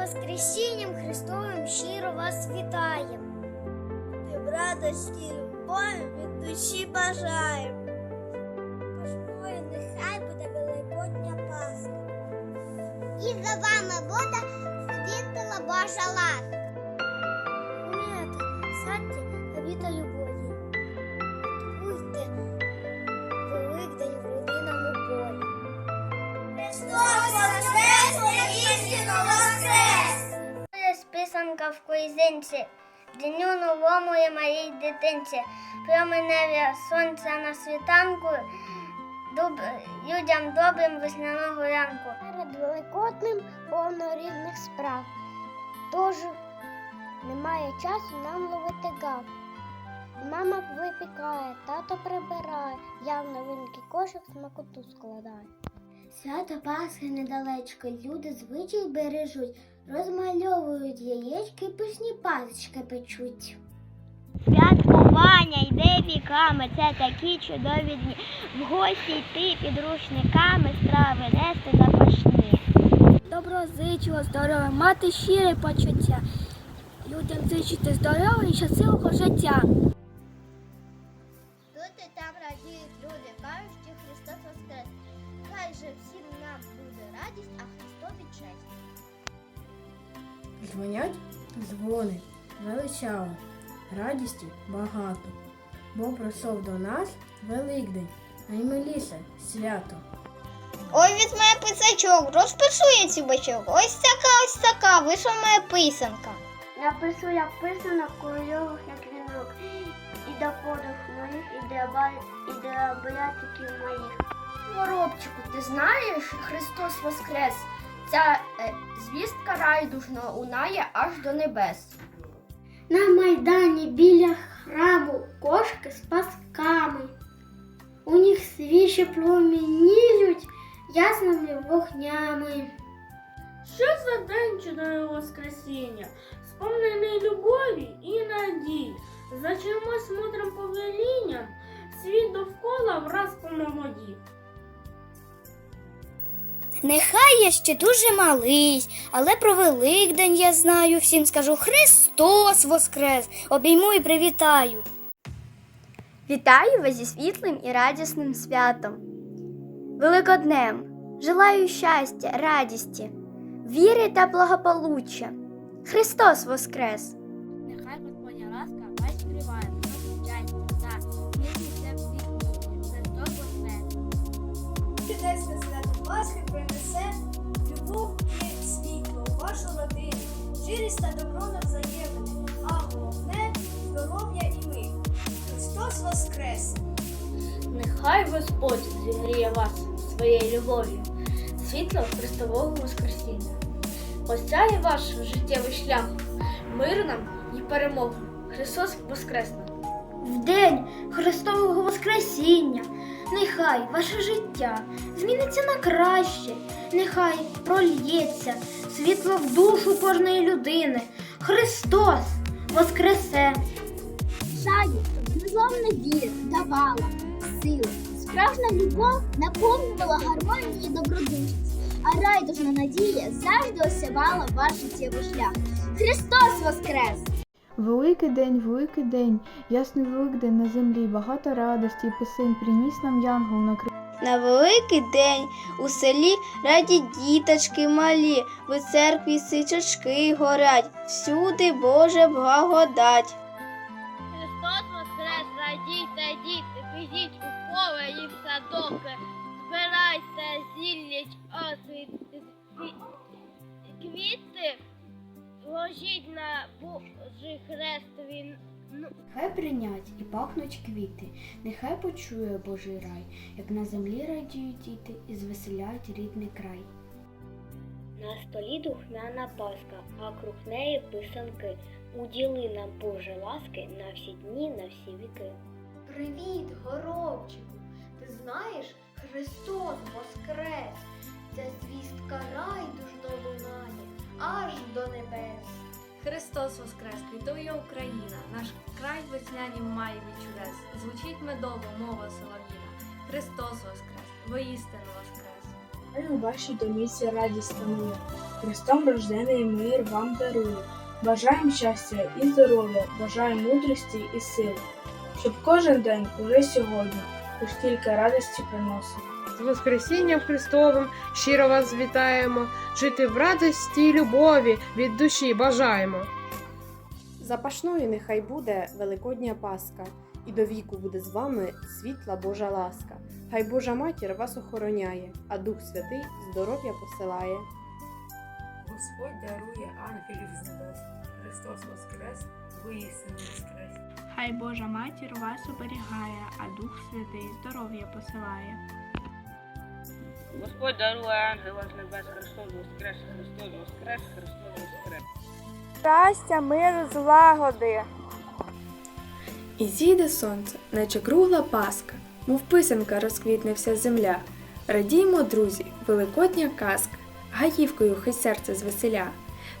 Воскресінням Христовим щиро вас вітаємо. І в радості і любові від душі бажаємо. Божою нехай буде Великодня Пасха. І за вами буде світла Божа ласка. Умієте, садьте обіта любові. Будьте в куйзинці, дню новому і малій дитинці, променев'я сонця на світанку, дуб, людям добрим весняного ранку. Перед великодним повно рідних справ, тож немає часу нам ловити гав. Мама випікає, тато прибирає, я в новинки кошик смакоту складаю. Свято Пасхи недалечко, люди звичай бережуть, розмальовують яєчки, пишні пасочки печуть. Святкування йде віками, це такі чудові дні. В гості йти підручниками, страви нести запашні. Доброзичливо, здоров'я, мати щире почуття. Людям зичити здоров'я і щасливого життя. Тут і там радіють люди, кажуть, що Христос воскрес. Хай же всім нам буде радість, а Христові честь. Дзвонять дзвони, величаво, радісті багато, бо прийшов до нас Великдень, наймиліше свято. Ой, від мене писачок, розпишу я цю бачок. Ось така, ось така, вийшла моя писанка. Я писано кольорових, як вінок, і до подих моїх, і ба- і моїх. Воробчику, ти знаєш, Христос Воскрес. Ця е, звістка райдужно лунає аж до небес. На майдані біля храму кошки з пасками. У них свічі промініють ясними вогнями. Що за день чудове Воскресіння, сповнений любові і надії. За чимось мудрим повелінням світ довкола враз помолодів. Нехай я ще дуже малий, але про Великдень я знаю. Всім скажу Христос Воскрес! Обійму і привітаю. Вітаю вас зі світлим і радісним святом. Великоднем желаю щастя, радісті, віри та благополуччя. Христос Воскрес! Нехай Господня ласка вас скриває, прощайте та в. Христос Воскрес. Свято Пасхи принесе любов і світло у вашу родину, щирість та добро навзаємне, а головне здоров'я і мир. Христос Воскрес! Нехай Господь зігріє вас своєю любов'ю, світло Христового Воскресіння. Осяє ваш життєвий шлях, мир нам і перемогу. Христос Воскресне! В день Христового Воскресіння, нехай ваше життя зміниться на краще, нехай прольється світло в душу кожної людини. Христос Воскресе! Шаю, незламна віра давала сили. Справжня любов наповнювала гармонію і добродушність, а райдужна надія завжди осявала ваш життєвий шлях. Христос Воскрес! Великий день, великий день, ясний великдень на землі, багато радості і пісень приніс нам янгол на крилі. На великий день у селі раді діточки малі, в церкві сичачки горять, всюди Боже благодать. Христос Воскрес, радійте, діти, підіть у поле і в садок, збирайте зіллять оси, квіти, ложіть на Божий хрест він Хай бринять і пахнуть квіти, нехай почує Божий рай, як на землі радіють діти і звеселяють рідний край. На столі духмяна паска, а круг неї писанки. Уділи нам Боже ласки на всі дні, на всі віки. Привіт, горобчику! Ти знаєш, Христос воскрес! Ця звістка райдужно лунає аж до небес. Христос Воскрес, квітує Україна, наш край весняні має від чудес. Звучить медово мова солов'їна. Христос Воскрес, воістину Воскрес. Хай у вашій домівці радість мир. Христом рождений мир вам дарує. Бажаємо щастя і здоров'я, бажаємо мудрості і сили, щоб кожен день уже сьогодні лиш тільки радості приносив. З Воскресінням Христовим щиро вас вітаємо, жити в радості й любові від душі бажаємо. Запашною нехай буде Великодня Пасха, і до віку буде з вами світла Божа ласка. Хай Божа матір вас охороняє, а Дух Святий здоров'я посилає. Господь дарує ангелів з небес. Христос Воскрес, воістину Воскрес. Хай Божа матір вас оберігає, а Дух Святий здоров'я посилає. Господь дарує ангела з небес, Христос Воскрес, Христос Воскрес, Христос Воскрес. Щастя, миру, злагоди. І зійде сонце, наче кругла паска, мов писанка розквітне вся земля. Радіймо, друзі, великодня казка, гаївкою хай серце звеселя.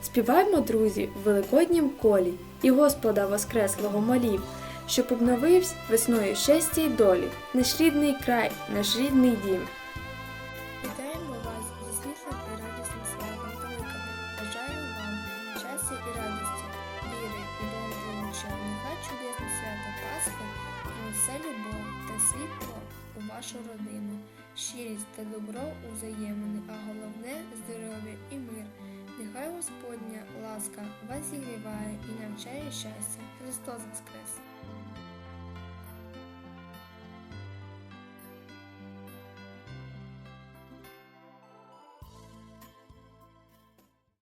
Співаймо, друзі, в великоднім колі, і Господа Воскреслого молів, щоб обновився весною щастя й долі, наш рідний край, наш рідний дім. У вашу родину, щирість та добро у взаємини, а головне здоров'я і мир. Нехай Господня ласка вас зігріває і навчає щастя. Христос Воскрес!